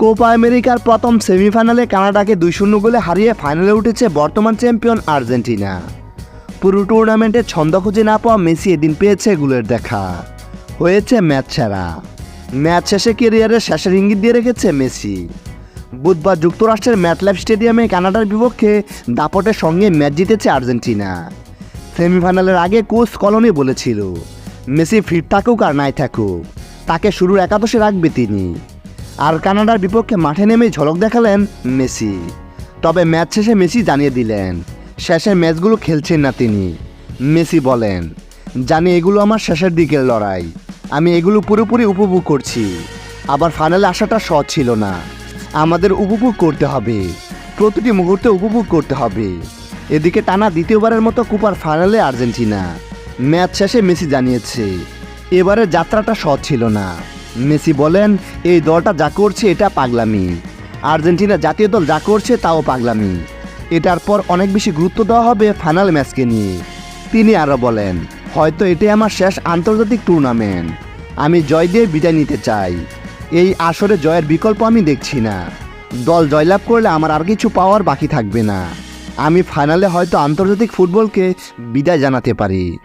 Copa আমেরিকার প্রথম সেমিফাইনালে কানাডাকে দুই শূন্য গোলে হারিয়ে ফাইনালে উঠেছে বর্তমান চ্যাম্পিয়ন আর্জেন্টিনা। পুরো টুর্নামেন্টে ছন্দ খুঁজে না পাওয়া মেসি এদিন পেয়েছে গুলের দেখা। হয়েছে ম্যাচ ছাড়া ম্যাচ শেষে কেরিয়ারের শেষের ইঙ্গিত দিয়ে রেখেছে মেসি। বুধবার যুক্তরাষ্ট্রের ম্যাটল্যাব স্টেডিয়ামে কানাডার বিপক্ষে দাপটের সঙ্গে ম্যাচ জিতেছে আর্জেন্টিনা। সেমিফাইনালের আগে কোচ কলনি বলেছিল, মেসি ফিট থাকুক আর নাই থাকুক। তাকে শুরুর একাদশে রাখবে তিনি। আর কানাডার বিপক্ষে মাঠে নেমে ঝলক দেখালেন মেসি। তবে ম্যাচ শেষে মেসি জানিয়ে দিলেন, শেষের ম্যাচগুলো খেলছেন না তিনি। মেসি বলেন, জানি এগুলো আমার শেষের দিকের লড়াই। আমি এগুলো পুরোপুরি উপভোগ করছি। আবার ফাইনালে আসাটা সহজ ছিল না। আমাদের উপভোগ করতে হবে। প্রতিটি মুহূর্তে উপভোগ করতে হবে। এদিকে টানা দ্বিতীয়বারের মতো কুপার ফাইনালে আর্জেন্টিনা। ম্যাচ শেষে মেসি জানিয়েছে এবারে যাত্রাটা সহজ ছিল না। মেসি বলেন, এই দলটা যা করছে, এটা পাগলামি। আর্জেন্টিনা জাতীয় দল যা করছে, তাও পাগলামি। এটার পর অনেক বেশি গুরুত্ব দেওয়া হবে ফাইনাল ম্যাচকে নিয়ে। তিনি আরও বলেন, হয়তো এটাই আমার শেষ আন্তর্জাতিক টুর্নামেন্ট। আমি জয় দিয়ে বিদায় নিতে চাই। এই আসরে জয়ের বিকল্প আমি দেখছি না। দল জয়লাভ করলে আমার আর কিছু পাওয়ার বাকি থাকবে না। আমি ফাইনালে হয়তো আন্তর্জাতিক ফুটবলকে বিদায় জানাতে পারি।